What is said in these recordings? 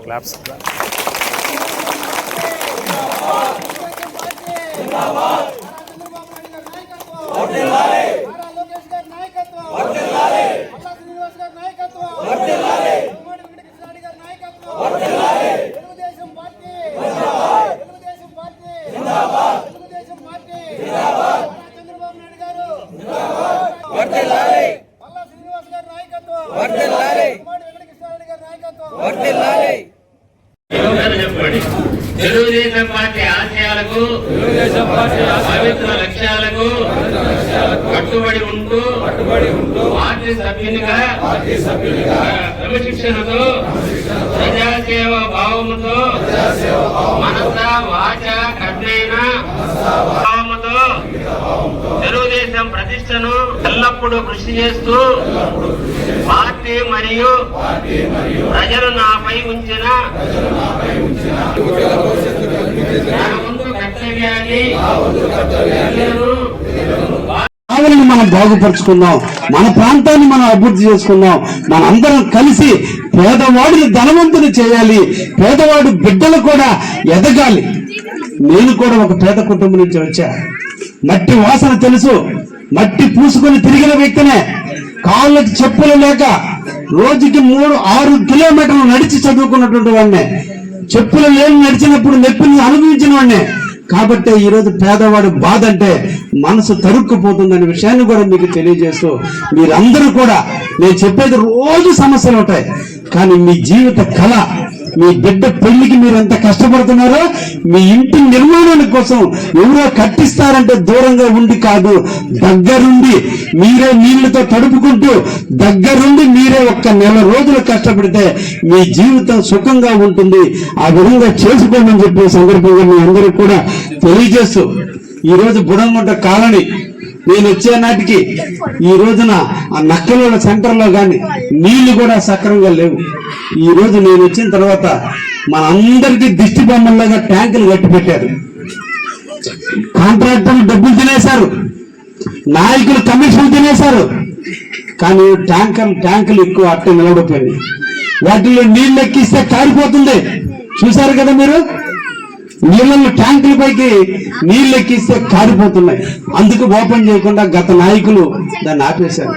Claps Nara Lokesh గారి నాయకత్వం పల్లా శ్రీనివాస్ గారి నాయకత్వం ఉమ్మడి వెంకటకృష్ణారెడ్డి గారి నాయకత్వం Telugudesam party Telugudesam party Telugudesam party Nara Chandrababu Naidu గారు పల్లా శ్రీనివాస్ గారి నాయకత్వం ఉమ్మడి వెంకటకృష్ణారెడ్డి గారి నాయకత్వం చెప్పండి తెలుగుదేశం పార్టీ ఆశయాలకు పవిత్ర లక్ష్యాలకు కట్టుబడి ఉంటూ పార్టీ సభ్యునిగా క్రమశిక్షణతో ప్రజాసేవ భావముతో మనస వాచ కర్ణైన భావముతో తెలుగుదేశం ప్రతిష్టను ఎల్లప్పుడూ కృషి చేస్తూ పార్టీ మరియు ప్రజలు నాపై ఉంచిన మనం బాగుపరుచుకుందాం. మన ప్రాంతాన్ని మనం అభివృద్ధి చేసుకుందాం. మన అందరం కలిసి పేదవాడిని ధనవంతుని చేయాలి. పేదవాడు బిడ్డలు కూడా ఎదగాలి. నేను కూడా ఒక పేద కుటుంబం నుంచి వచ్చా. మట్టి వాసన తెలుసు. మట్టి పూసుకొని తిరిగిన వ్యక్తినే కాళ్ళకి చెప్పులు లేక రోజుకి మూడు ఆరు కిలోమీటర్లు నడిచి చదువుకున్నటువంటి వాడినే. చెప్పులు లేని నడిచినప్పుడు నొప్పిని అనుభవించిన వాడినే. కాబట్టి ఈ రోజు పేదవాడు బాధ అంటే మనసు తరుక్కుపోతుందనే విషయాన్ని కూడా మీకు తెలియజేస్తూ మీరందరూ కూడా నేను చెప్పేది రోజు సమస్యలు ఉంటాయి. కానీ మీ జీవిత కళ మీ బిడ్డ పెళ్ళికి మీరు ఎంత కష్టపడుతున్నారో మీ ఇంటి నిర్మాణానికి కోసం ఎవరో కట్టిస్తారంటే దూరంగా ఉండి కాదు దగ్గరుండి మీరే నీళ్ళతో తడుపుకుంటూ దగ్గరుండి మీరే ఒక్క నెల రోజులు కష్టపడితే మీ జీవితం సుఖంగా ఉంటుంది. ఆ విధంగా చేసుకోమని చెప్పే సందర్భంగా మీ అందరికి కూడా తెలియజేస్తూ ఈ రోజు బుడంగుంట కాలనీ నేను వచ్చే నాటికి ఈ రోజున ఆ నక్కల సెంటర్లో కానీ నీళ్ళు కూడా సక్రమంగా లేవు. ఈ రోజు నేను వచ్చిన తర్వాత మన అందరికీ దిష్టి బొమ్మల్లాగా ట్యాంకులు కట్టి పెట్టారు. కాంట్రాక్టర్లు డబ్బులు తినేశారు. నాయకులు కమిషన్ తినేశారు. కానీ ట్యాంకర్ ట్యాంకులు ఎక్కువ అట్టే నిలబడిపోయింది వాటిలో నీళ్ళు ఎక్కిస్తే కారిపోతుంది. చూసారు కదా మీరు? నీళ్ళ ట్యాంకుల పైకి నీళ్ళు ఎక్కిస్తే కారిపోతున్నాయి. అందుకు ఓపెన్ చేయకుండా గత నాయకులు దాన్ని ఆపేశారు.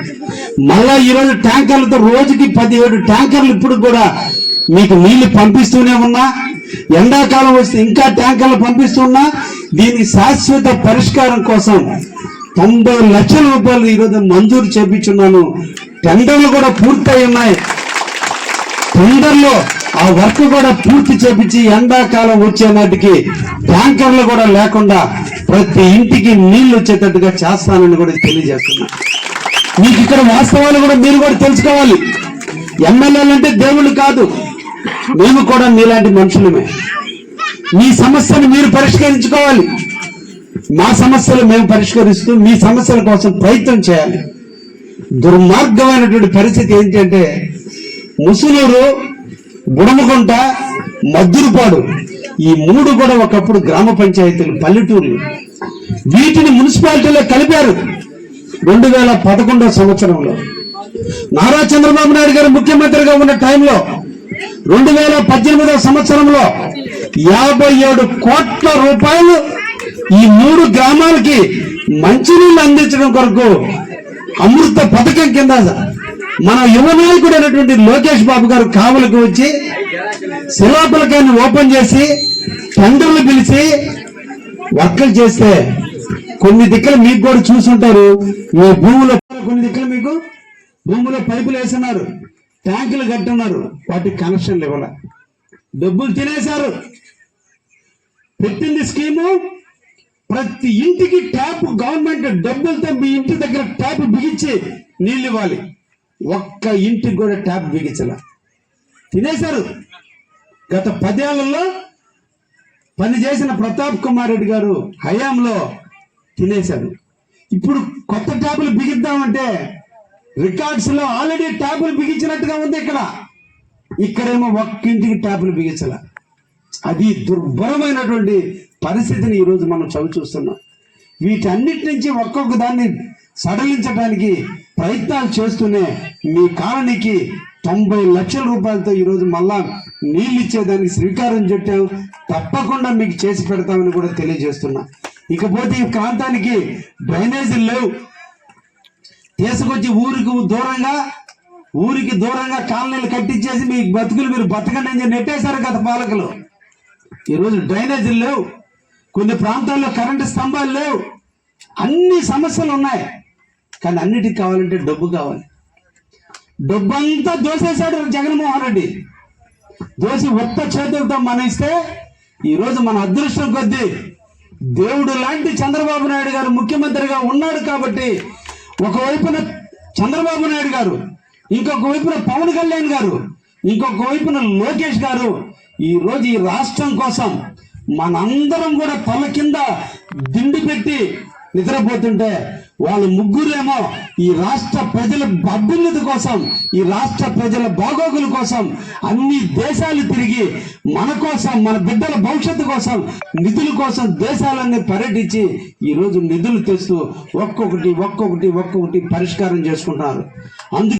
మళ్ళా ఈరోజు ట్యాంకర్లతో రోజుకి పదిహేడు ట్యాంకర్లు ఇప్పుడు కూడా మీకు నీళ్ళు పంపిస్తూనే ఉన్నా ఎండాకాలం వస్తే ఇంకా ట్యాంకర్లు పంపిస్తున్నా దీని శాశ్వత పరిష్కారం కోసం తొంభై లక్షల రూపాయలు ఈరోజు మంజూరు చేపించున్నాను. టెండర్లు కూడా పూర్తయి ఉన్నాయి. టెండర్లో ఆ వర్క్ కూడా పూర్తి చేపించి ఎండాకాలం వచ్చే నాటికి ట్యాంకర్లు కూడా లేకుండా ప్రతి ఇంటికి నీళ్ళు వచ్చేటట్టుగా చేస్తానని కూడా తెలియజేస్తున్నా. మీకు ఇక్కడ వాస్తవాలు కూడా మీరు కూడా తెలుసుకోవాలి. ఎమ్మెల్యేలు అంటే దేవుళ్ళు కాదు. మేము కూడా మీలాంటి మనుషులమే. మీ సమస్యను మీరు పరిష్కరించుకోవాలి. మా సమస్యలు మేము పరిష్కరిస్తూ మీ సమస్యల కోసం ప్రయత్నం చేయాలి. దుర్మార్గమైనటువంటి పరిస్థితి ఏంటంటే ముసలూరు బుడమకుంట మద్దురుపాడు. ఈ మూడు కూడా ఒకప్పుడు గ్రామ పంచాయతీలు పల్లెటూర్లు. వీటిని మున్సిపాలిటీలో కలిపారు రెండు వేల పదకొండవ సంవత్సరంలో. నారా చంద్రబాబు నాయుడు గారు ముఖ్యమంత్రిగా ఉన్న టైంలో రెండు వేల పద్దెనిమిదవ సంవత్సరంలో యాభై ఏడు కోట్ల రూపాయలు ఈ మూడు గ్రామాలకి మంచినీళ్ళు అందించడం కొరకు అమృత పథకం కింద మన యువ నాయకుడు అయినటువంటి లోకేష్ బాబు గారు కావలకు వచ్చి శిలాపలకాన్ని ఓపెన్ చేసి టెండర్లు పిలిచి వర్కలు చేస్తే కొన్ని దిక్కలు మీకు కూడా చూసుంటారు. ఈ భూములో కొన్ని దిక్కులు మీకు భూములో పైపులు వేస్తున్నారు. ట్యాంకులు కట్టున్నారు. వాటికి కనెక్షన్లు ఇవ్వాల డబ్బులు తినేశారు. పెట్టింది స్కీము. ప్రతి ఇంటికి ట్యాప్ గవర్నమెంట్ డబ్బులతో మీ ఇంటి దగ్గర ట్యాప్ బిగించి నీళ్ళు ఇవ్వాలి. ఒక్క ఇంటికి కూడా ట్యాప్ బిగించాల. తినేశారు. గత పదేళ్ళలో పని చేసిన ప్రతాప్ కుమార్ రెడ్డి గారు హయాంలో తినేశారు. ఇప్పుడు కొత్త ట్యాపులు బిగిద్దామంటే రికార్డ్స్లో ఆల్రెడీ ట్యాపులు బిగించినట్టుగా ఉంది ఇక్కడ. ఇక్కడేమో ఒక్కింటికి ట్యాపులు బిగించాల. అది దుర్భరమైనటువంటి పరిస్థితిని ఈరోజు మనం చవి చూస్తున్నాం వీటన్నిటి నుంచి ఒక్కొక్క దాన్ని సడలించడానికి ప్రయత్నాలు చేస్తూనే మీ కాలనీకి తొంభై లక్షల రూపాయలతో ఈరోజు మళ్ళా నీళ్ళు ఇచ్చేదానికి శ్రీకారం చుట్టాం. తప్పకుండా మీకు చేసి పెడతామని కూడా తెలియజేస్తున్నా. ఇకపోతే ఈ ప్రాంతానికి డ్రైనేజీలు లేవు. తీసుకొచ్చి ఊరికి దూరంగా ఊరికి దూరంగా కాలనీలు కట్టించేసి మీ బతుకులు మీరు బతకండి అని నెట్టేశారు గత పాలకులు. ఈరోజు డ్రైనేజీలు లేవు. కొన్ని ప్రాంతాల్లో కరెంటు స్తంభాలు లేవు. అన్ని సమస్యలు ఉన్నాయి. కానీ అన్నిటికి కావాలంటే డబ్బు కావాలి. డబ్బు అంతా దోసేశాడు జగన్మోహన్ రెడ్డి. దోసి ఒక్క చేతులతో మనిస్తే ఈరోజు మన అదృష్టం కొద్దీ దేవుడు లాంటి చంద్రబాబు నాయుడు గారు ముఖ్యమంత్రిగా ఉన్నాడు కాబట్టి ఒకవైపున చంద్రబాబు నాయుడు గారు ఇంకొక వైపున పవన్ కళ్యాణ్ గారు ఇంకొక వైపున లోకేష్ గారు ఈరోజు ఈ రాష్ట్రం కోసం మనందరం కూడా తల కింద దిండి పెట్టి నిద్రపోతుంటే వాళ్ళు ముగ్గురేమో ఈ రాష్ట్ర ప్రజల అభ్యున్నతి కోసం ఈ రాష్ట్ర ప్రజల బాగోగుల కోసం అన్ని దేశాలు తిరిగి మన కోసం మన బిడ్డల భవిష్యత్తు కోసం నిధుల కోసం దేశాలన్నీ పర్యటించి ఈ రోజు నిధులు తెస్తూ ఒక్కొక్కటి ఒక్కొక్కటి ఒక్కొక్కటి పరిష్కారం చేసుకుంటున్నారు అందుకే